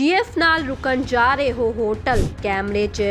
GF ਨਾਲ ਰੁਕਣ ਜਾ ਰਹੇ ਹੋ ਹੋਟਲ। ਕੈਮਰੇ 'ਚ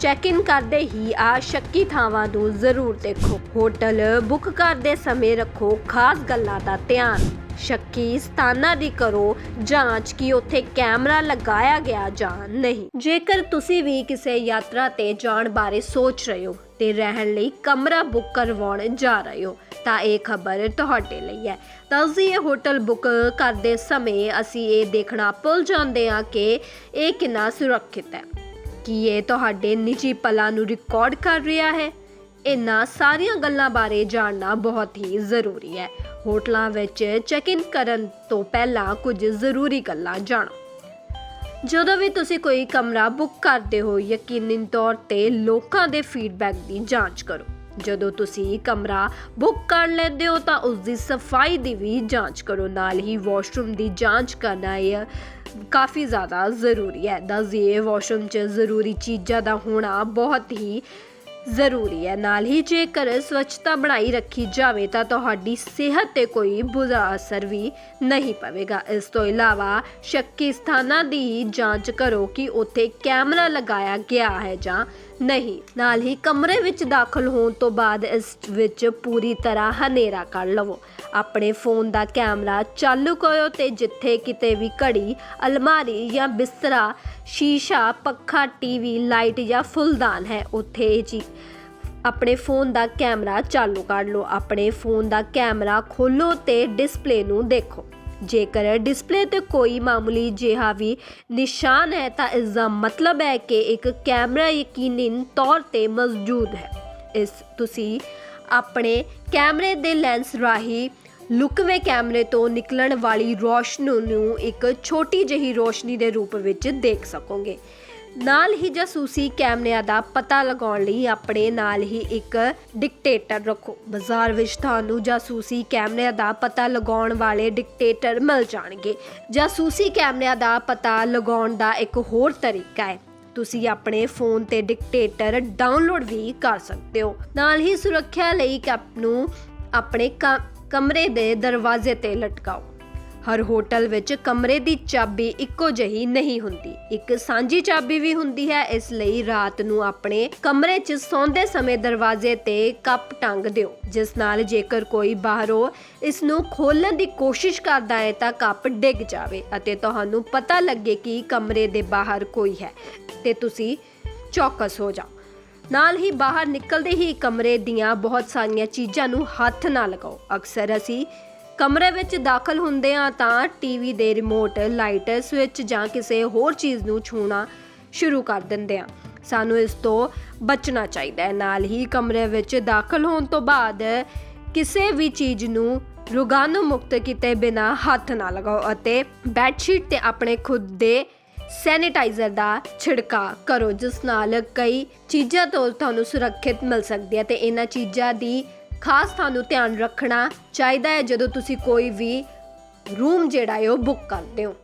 ਚੈੱਕ ਇਨ ਕਰਦੇ ਹੀ ਆ ਸ਼ੱਕੀ ਥਾਵਾਂ ਨੂੰ ਜ਼ਰੂਰ ਦੇਖੋ। ਹੋਟਲ ਬੁੱਕ ਕਰਦੇ ਸਮੇਂ ਰੱਖੋ ਖਾਸ ਗੱਲਾਂ ਦਾ ਧਿਆਨ। ਸ਼ੱਕੀ ਸਥਾਨਾਂ ਦੀ ਕਰੋ ਜਾਂਚ ਕਿ ਉੱਥੇ ਕੈਮਰਾ ਲਗਾਇਆ ਗਿਆ ਜਾਂ ਨਹੀਂ। ਜੇਕਰ ਤੁਸੀਂ ਵੀ ਕਿਸੇ ਯਾਤਰਾ ਤੇ ਜਾਣ ਬਾਰੇ ਸੋਚ ਰਹੇ ਹੋ ਤੇ ਰਹਿਣ ਲਈ ਕਮਰਾ ਬੁੱਕ ਕਰਵਾਉਣ ਜਾ ਰਹੇ ਹੋ ਤਾਂ ਇਹ ਖਬਰ ਤੁਹਾਡੇ ਲਈ ਹੈ। ਤਾਂ ਅਸੀਂ ਇਹ ਹੋਟਲ ਬੁੱਕ ਕਰਦੇ ਸਮੇਂ ਅਸੀਂ ਇਹ ਦੇਖਣਾ ਭੁੱਲ ਜਾਂਦੇ ਹਾਂ ਕਿ ਇਹ ਕਿੰਨਾ ਸੁਰੱਖਿਅਤ ਹੈ। ਕੀ ਇਹ ਤੁਹਾਡੇ ਨਿੱਜੀ ਪਲਾਂ ਨੂੰ ਰਿਕਾਰਡ ਕਰ ਰਿਹਾ ਹੈ? ਇਹਨਾਂ ਸਾਰੀਆਂ ਗੱਲਾਂ ਬਾਰੇ ਜਾਣਨਾ ਬਹੁਤ ਹੀ ਜ਼ਰੂਰੀ ਹੈ। ਹੋਟਲਾਂ ਵਿੱਚ ਚੈੱਕ ਇਨ ਕਰਨ ਤੋਂ ਪਹਿਲਾਂ ਕੁਝ ਜ਼ਰੂਰੀ ਗੱਲਾਂ ਜਾਣੋ। ਜਦੋਂ ਵੀ ਤੁਸੀਂ ਕੋਈ ਕਮਰਾ ਬੁੱਕ ਕਰਦੇ ਹੋ, ਯਕੀਨੀ ਤੌਰ ਤੇ ਲੋਕਾਂ ਦੇ ਫੀਡਬੈਕ ਦੀ ਜਾਂਚ ਕਰੋ। ਜਦੋਂ ਤੁਸੀਂ ਕਮਰਾ ਬੁੱਕ ਕਰ ਲੈਂਦੇ ਹੋ ਤਾਂ ਉਸ ਦੀ ਸਫ਼ਾਈ ਦੀ ਵੀ ਜਾਂਚ ਕਰੋ। ਨਾਲ ਹੀ ਵਾਸ਼ਰੂਮ ਦੀ ਜਾਂਚ ਕਰਨਾ ਇਹ ਕਾਫੀ ਜ਼ਿਆਦਾ ਜ਼ਰੂਰੀ ਹੈ। ਦੱਸਦੀਏ ਵਾਸ਼ਰੂਮ 'ਚ ਜ਼ਰੂਰੀ ਚੀਜ਼ਾਂ ਦਾ ਹੋਣਾ ਬਹੁਤ ਹੀ ਜ਼ਰੂਰੀ ਹੈ। ਨਾਲ ਹੀ ਜੇਕਰ ਸਵੱਛਤਾ ਬਣਾਈ ਰੱਖੀ ਜਾਵੇ ਤਾਂ ਤੁਹਾਡੀ ਸਿਹਤ ਤੇ ਕੋਈ ਬੁਰਾ ਅਸਰ ਵੀ ਨਹੀਂ ਪਵੇਗਾ। ਇਸ ਤੋਂ ਇਲਾਵਾ ਸ਼ੱਕੀ ਸਥਾਨਾਂ ਦੀ ਜਾਂਚ ਕਰੋ ਕਿ ਉੱਥੇ ਕੈਮਰਾ ਲਗਾਇਆ ਗਿਆ ਹੈ ਜਾਂ ਨਹੀਂ, ਨਾਲ ਹੀ ਕਮਰੇ ਵਿੱਚ ਦਾਖਲ ਹੋਣ ਤੋਂ ਬਾਅਦ ਇਸ ਵਿੱਚ ਪੂਰੀ ਤਰ੍ਹਾਂ ਹਨੇਰਾ ਕਰ ਲਵੋ। ਆਪਣੇ ਫੋਨ ਦਾ ਕੈਮਰਾ ਚਾਲੂ ਕਰੋ ਤੇ ਜਿੱਥੇ ਕਿਤੇ ਵੀ ਘੜੀ, ਅਲਮਾਰੀ ਜਾਂ ਬਿਸਤਰਾ, ਸ਼ੀਸ਼ਾ, ਪੱਖਾ, ਟੀਵੀ, ਲਾਈਟ ਜਾਂ ਫੁੱਲਦਾਨ ਹੈ, ਉੱਥੇ ਇਹ ਚੀਜ਼ ਆਪਣੇ ਫੋਨ ਦਾ ਕੈਮਰਾ ਚਾਲੂ ਕਰ ਲਓ। ਆਪਣੇ ਫੋਨ ਦਾ ਕੈਮਰਾ ਖੋਲੋ ਤੇ ਡਿਸਪਲੇ ਨੂੰ ਦੇਖੋ। ਜੇਕਰ ਡਿਸਪਲੇ ਤੇ ਕੋਈ ਮਾਮੂਲੀ ਜਿਹਾ ਵੀ ਨਿਸ਼ਾਨ ਹੈ, ਤਾਂ ਇਸ ਦਾ ਮਤਲਬ ਹੈ ਕਿ ਇੱਕ ਕੈਮਰਾ ਯਕੀਨਨ ਤੌਰ ਤੇ ਮੌਜੂਦ ਹੈ। ਇਸ ਤੁਸੀਂ ਆਪਣੇ ਕੈਮਰੇ ਦੇ ਲੈਂਸ ਰਾਹੀਂ ਲੁਕਵੇਂ ਕੈਮਰੇ ਤੋਂ ਨਿਕਲਣ ਵਾਲੀ ਰੋਸ਼ਨੀ ਨੂੰ ਇੱਕ ਛੋਟੀ ਜਿਹੀ ਰੋਸ਼ਨੀ ਦੇ ਰੂਪ ਵਿੱਚ ਦੇਖ ਸਕੋਗੇ। ਨਾਲ ਹੀ ਜਾਸੂਸੀ ਕੈਮਰਿਆਂ ਦਾ ਪਤਾ ਲਗਾਉਣ ਲਈ ਆਪਣੇ ਨਾਲ ਹੀ ਇੱਕ ਡਿਕਟੇਟਰ ਰੱਖੋ। ਬਾਜ਼ਾਰ ਵਿੱਚ ਤੁਹਾਨੂੰ ਜਾਸੂਸੀ ਕੈਮਰਿਆਂ ਦਾ ਪਤਾ ਲਗਾਉਣ ਵਾਲੇ ਡਿਕਟੇਟਰ ਮਿਲ ਜਾਣਗੇ। ਜਾਸੂਸੀ ਕੈਮਰਿਆਂ ਦਾ ਪਤਾ ਲਗਾਉਣ ਦਾ ਇੱਕ ਹੋਰ ਤਰੀਕਾ ਹੈ। ਤੁਸੀਂ ਆਪਣੇ ਫੋਨ ਤੇ ਡਿਕਟੇਟਰ ਡਾਊਨਲੋਡ ਵੀ ਕਰ ਸਕਦੇ ਹੋ। ਨਾਲ ਹੀ ਸੁਰੱਖਿਆ ਲਈ ਕੈਪ ਨੂੰ ਆਪਣੇ ਕ- ਕਮਰੇ ਦੇ ਦਰਵਾਜ਼ੇ ਤੇ ਲਟਕਾਓ। ਹਰ ਹੋਟਲ ਵਿੱਚ ਕਮਰੇ ਦੀ ਚਾਬੀ ਇੱਕੋ ਜਿਹੀ ਨਹੀਂ ਹੁੰਦੀ। ਇੱਕ ਸਾਂਝੀ ਚਾਬੀ ਵੀ ਹੁੰਦੀ ਹੈ, ਇਸ ਲਈ ਰਾਤ ਨੂੰ ਆਪਣੇ ਕਮਰੇ 'ਚ ਸੌਂਦੇ ਸਮੇਂ ਦਰਵਾਜ਼ੇ ਤੇ ਕੱਪ ਟੰਗ ਦਿਓ। ਜਿਸ ਨਾਲ ਜੇਕਰ ਕੋਈ ਬਾਹਰੋਂ ਇਸ ਨੂੰ ਖੋਲਣ ਦੀ ਕੋਸ਼ਿਸ਼ ਕਰਦਾ ਹੈ, ਤਾਂ ਕੱਪ ਡਿੱਗ ਜਾਵੇ ਅਤੇ ਤੁਹਾਨੂੰ ਪਤਾ ਲੱਗੇ ਕਿ ਕਮਰੇ ਦੇ ਬਾਹਰ ਕੋਈ ਹੈ ਤੇ ਤੁਸੀਂ ਚੌਕਸ ਹੋ ਜਾਓ। ਨਾਲ ਹੀ ਬਾਹਰ ਨਿਕਲਦੇ ਹੀ ਕਮਰੇ ਦੀਆਂ ਬਹੁਤ ਸਾਰੀਆਂ ਚੀਜ਼ਾਂ ਨੂੰ ਹੱਥ ਨਾ ਲਗਾਓ। ਅਕਸਰ ਅਸੀਂ ਕਮਰੇ ਵਿੱਚ ਦਾਖਲ ਹੁੰਦੇ ਹਾਂ ਤਾਂ ਟੀਵੀ ਦੇ ਰਿਮੋਟ ਲਾਈਟ ਸਵਿਚ ਜਾਂ ਕਿਸੇ ਹੋਰ ਚੀਜ਼ ਨੂੰ ਛੂਣਾ ਸ਼ੁਰੂ ਕਰ ਦਿੰਦੇ ਹਾਂ ਸਾਨੂੰ ਇਸ ਤੋਂ ਬਚਣਾ ਚਾਹੀਦਾ ਹੈ। ਨਾਲ ਹੀ ਕਮਰੇ ਵਿੱਚ ਦਾਖਲ ਹੋਣ ਤੋਂ ਬਾਅਦ ਕਿਸੇ ਵੀ ਚੀਜ਼ ਨੂੰ ਰੋਗਾਣੂ ਮੁਕਤ ਕੀਤੇ ਬਿਨਾ ਹੱਥ ਨਾ ਲਗਾਓ ਅਤੇ ਬੈੱਡਸ਼ੀਟ ਤੇ ਆਪਣੇ ਖੁਦ ਦੇ ਸੈਨੀਟਾਈਜ਼ਰ ਦਾ ਛਿੜਕਾ ਕਰੋ, ਜਿਸ ਨਾਲ ਕਈ ਚੀਜ਼ਾਂ ਤੋਂ ਤੁਹਾਨੂੰ ਸੁਰੱਖਿਅਤ ਮਿਲ ਸਕਦੀ ਹੈ ਤੇ ਇਹਨਾਂ ਚੀਜ਼ਾਂ ਦੀ ਖਾਸ ਤੁਹਾਨੂੰ ਧਿਆਨ ਰੱਖਣਾ ਚਾਹੀਦਾ ਹੈ ਜਦੋਂ ਤੁਸੀਂ ਕੋਈ ਵੀ ਰੂਮ ਜਿਹੜਾ ਹੈ ਉਹ ਬੁੱਕ ਕਰਦੇ ਹੋ।